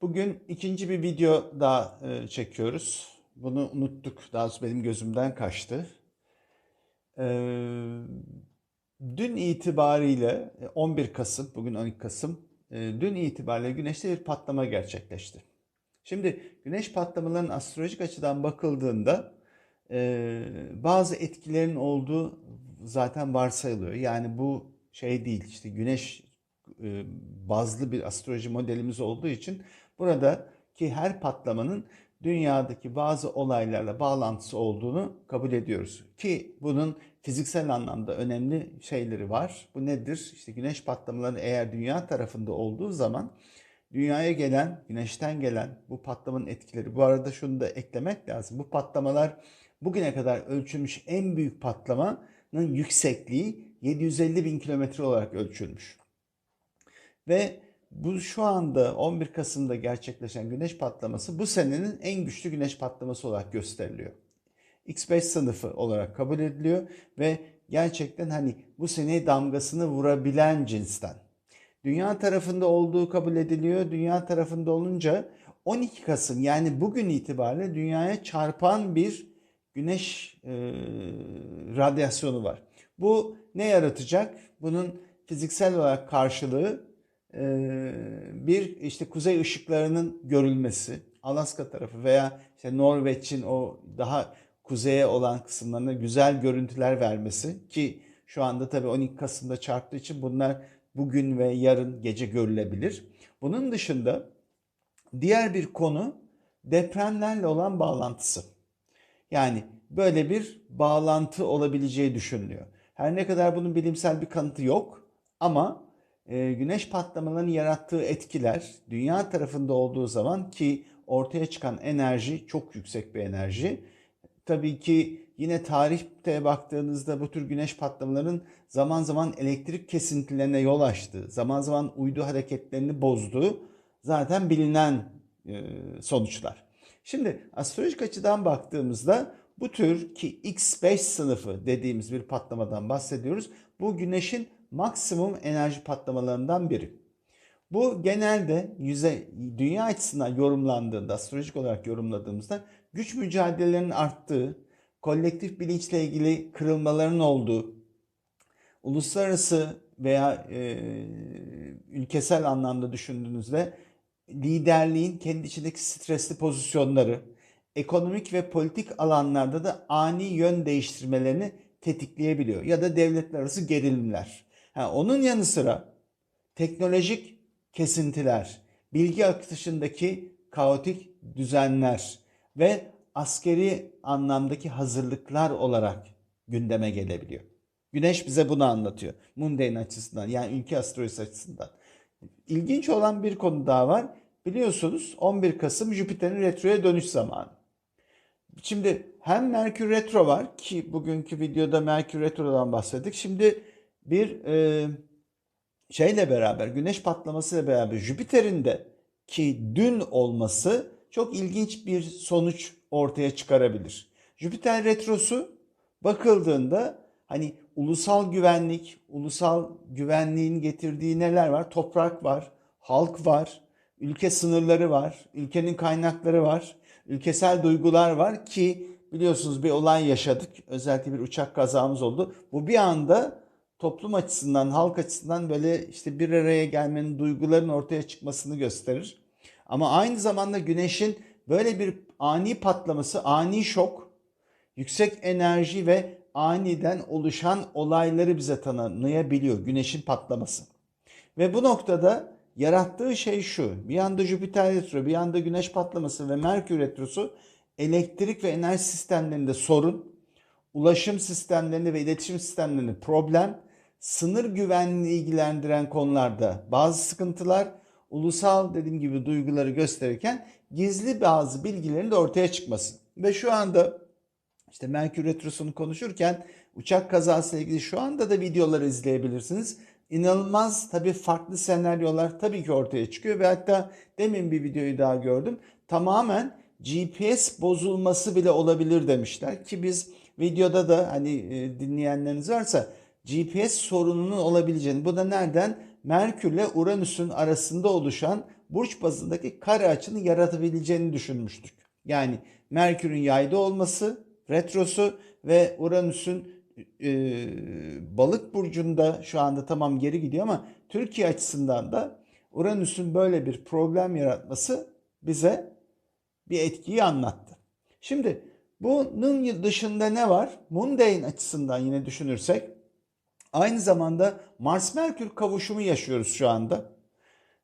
Bugün ikinci bir video daha e, çekiyoruz. Bunu unuttuk. Daha doğrusu benim gözümden kaçtı. E, dün itibariyle e, 11 Kasım, bugün 12 Kasım, e, dün itibariyle Güneş'te bir patlama gerçekleşti. Şimdi Güneş patlamalarının astrolojik açıdan bakıldığında e, bazı etkilerin olduğu zaten varsayılıyor. Yani bu şey değil, işte Güneş e, bazlı bir astroloji modelimiz olduğu için buradaki her patlamanın dünyadaki bazı olaylarla bağlantısı olduğunu kabul ediyoruz. Ki bunun fiziksel anlamda önemli şeyleri var. Bu nedir? İşte güneş patlamaları eğer dünya tarafında olduğu zaman dünyaya gelen, güneşten gelen bu patlamanın etkileri. Bu arada şunu da eklemek lazım. Bu patlamalar bugüne kadar ölçülmüş en büyük patlamanın yüksekliği 750 bin kilometre olarak ölçülmüş. Ve bu şu anda 11 Kasım'da gerçekleşen güneş patlaması bu senenin en güçlü güneş patlaması olarak gösteriliyor. X5 sınıfı olarak kabul ediliyor ve gerçekten hani bu seneye damgasını vurabilen cinsten. Dünya tarafında olduğu kabul ediliyor. Dünya tarafında olunca 12 Kasım yani bugün itibariyle dünyaya çarpan bir güneş e, radyasyonu var. Bu ne yaratacak? Bunun fiziksel olarak karşılığı bir işte kuzey ışıklarının görülmesi, Alaska tarafı veya işte Norveç'in o daha kuzeye olan kısımlarına güzel görüntüler vermesi ki şu anda tabii 12 Kasım'da çarptığı için bunlar bugün ve yarın gece görülebilir. Bunun dışında diğer bir konu depremlerle olan bağlantısı. Yani böyle bir bağlantı olabileceği düşünülüyor. Her ne kadar bunun bilimsel bir kanıtı yok ama e, güneş patlamalarının yarattığı etkiler dünya tarafında olduğu zaman ki ortaya çıkan enerji çok yüksek bir enerji. Tabii ki yine tarihte baktığınızda bu tür güneş patlamalarının zaman zaman elektrik kesintilerine yol açtığı, zaman zaman uydu hareketlerini bozduğu zaten bilinen e, sonuçlar. Şimdi astrolojik açıdan baktığımızda bu tür ki X5 sınıfı dediğimiz bir patlamadan bahsediyoruz. Bu güneşin maksimum enerji patlamalarından biri. Bu genelde yüzey, dünya açısından yorumlandığında, astrolojik olarak yorumladığımızda güç mücadelelerinin arttığı, kolektif bilinçle ilgili kırılmaların olduğu, uluslararası veya e, ülkesel anlamda düşündüğünüzde liderliğin kendi içindeki stresli pozisyonları, ekonomik ve politik alanlarda da ani yön değiştirmelerini tetikleyebiliyor. Ya da devletler arası gerilimler. Ha, onun yanı sıra teknolojik kesintiler, bilgi akışındaki kaotik düzenler ve askeri anlamdaki hazırlıklar olarak gündeme gelebiliyor. Güneş bize bunu anlatıyor. Mundane açısından yani ülke astrolojisi açısından. İlginç olan bir konu daha var. Biliyorsunuz 11 Kasım Jüpiter'in retroya dönüş zamanı. Şimdi hem Merkür retro var ki bugünkü videoda Merkür retrodan bahsettik. Şimdi bir e, şeyle beraber güneş patlamasıyla beraber Jüpiter'in de ki dün olması çok ilginç bir sonuç ortaya çıkarabilir. Jüpiter retrosu bakıldığında hani ulusal güvenlik, ulusal güvenliğin getirdiği neler var? Toprak var, halk var, ülke sınırları var, ülkenin kaynakları var, ülkesel duygular var ki biliyorsunuz bir olay yaşadık. Özellikle bir uçak kazamız oldu. Bu bir anda toplum açısından, halk açısından böyle işte bir araya gelmenin, duyguların ortaya çıkmasını gösterir. Ama aynı zamanda güneşin böyle bir ani patlaması, ani şok, yüksek enerji ve aniden oluşan olayları bize tanımlayabiliyor güneşin patlaması. Ve bu noktada yarattığı şey şu. Bir yanda Jüpiter retro, bir yanda güneş patlaması ve Merkür retrosu elektrik ve enerji sistemlerinde sorun, ulaşım sistemlerinde ve iletişim sistemlerinde problem, sınır güvenliğini ilgilendiren konularda bazı sıkıntılar, ulusal dediğim gibi duyguları gösterirken gizli bazı bilgilerin de ortaya çıkması. Ve şu anda işte Merkür Retrosu'nu konuşurken uçak kazası ile ilgili şu anda da videoları izleyebilirsiniz. İnanılmaz tabii farklı senaryolar tabii ki ortaya çıkıyor ve hatta demin bir videoyu daha gördüm. Tamamen GPS bozulması bile olabilir demişler ki biz videoda da hani e, dinleyenleriniz varsa GPS sorununun olabileceğini bu da nereden? Merkür ile Uranüs'ün arasında oluşan burç bazındaki kare açının yaratabileceğini düşünmüştük. Yani Merkür'ün yayda olması, retrosu ve Uranüs'ün e, balık burcunda şu anda tamam geri gidiyor ama Türkiye açısından da Uranüs'ün böyle bir problem yaratması bize bir etkiyi anlattı. Şimdi bunun dışında ne var? Mundane açısından yine düşünürsek aynı zamanda Mars-Merkür kavuşumu yaşıyoruz şu anda.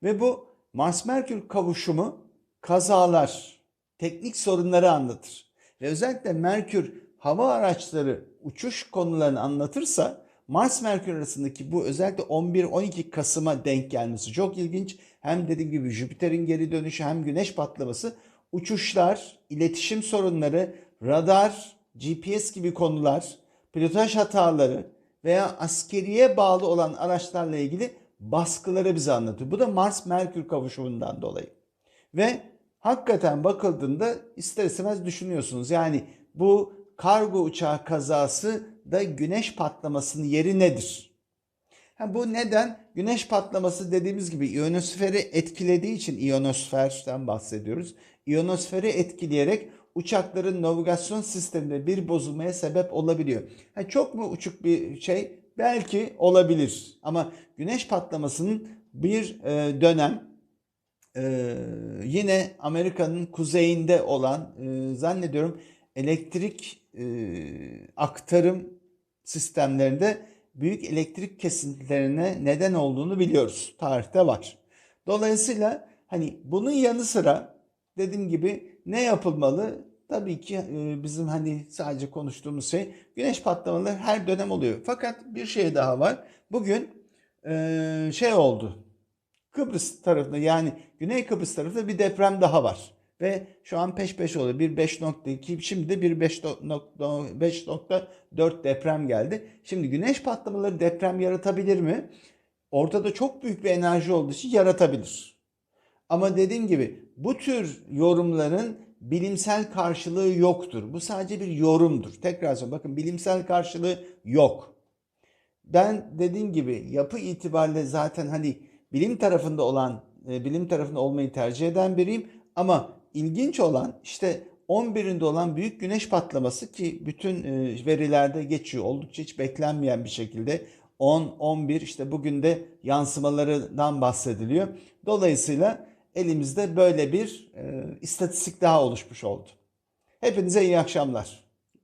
Ve bu Mars-Merkür kavuşumu kazalar, teknik sorunları anlatır. Ve özellikle Merkür hava araçları uçuş konularını anlatırsa Mars-Merkür arasındaki bu özellikle 11-12 Kasım'a denk gelmesi çok ilginç. Hem dediğim gibi Jüpiter'in geri dönüşü hem güneş patlaması uçuşlar, iletişim sorunları, radar, GPS gibi konular, pilotaj hataları veya askeriye bağlı olan araçlarla ilgili baskıları bize anlatıyor. Bu da Mars-Merkür kavuşumundan dolayı. Ve hakikaten bakıldığında ister istemez düşünüyorsunuz. Yani bu kargo uçağı kazası da güneş patlamasının yeri nedir? Ha, bu neden? Güneş patlaması dediğimiz gibi iyonosferi etkilediği için iyonosferden bahsediyoruz. İyonosferi etkileyerek uçakların navigasyon sisteminde bir bozulmaya sebep olabiliyor. Ha, çok mu uçuk bir şey? Belki olabilir. Ama güneş patlamasının bir e, dönem e, yine Amerika'nın kuzeyinde olan e, zannediyorum elektrik e, aktarım sistemlerinde büyük elektrik kesintilerine neden olduğunu biliyoruz. Tarihte var. Dolayısıyla hani bunun yanı sıra dediğim gibi ne yapılmalı? Tabii ki e, bizim hani sadece konuştuğumuz şey güneş patlamaları her dönem oluyor. Fakat bir şey daha var. Bugün e, şey oldu. Kıbrıs tarafında yani Güney Kıbrıs tarafında bir deprem daha var. Ve şu an peş peşe oluyor. Bir 5.2 şimdi de bir 5.4 deprem geldi. Şimdi güneş patlamaları deprem yaratabilir mi? Ortada çok büyük bir enerji olduğu için yaratabilir. Ama dediğim gibi bu tür yorumların bilimsel karşılığı yoktur. Bu sadece bir yorumdur. Tekrar söylüyorum bakın bilimsel karşılığı yok. Ben dediğim gibi yapı itibariyle zaten hani bilim tarafında olan, e, bilim tarafında olmayı tercih eden biriyim. Ama ilginç olan işte 11'inde olan büyük güneş patlaması ki bütün e, verilerde geçiyor. Oldukça hiç beklenmeyen bir şekilde 10, 11 işte bugün de yansımalarından bahsediliyor. Dolayısıyla elimizde böyle bir e, istatistik daha oluşmuş oldu. Hepinize iyi akşamlar.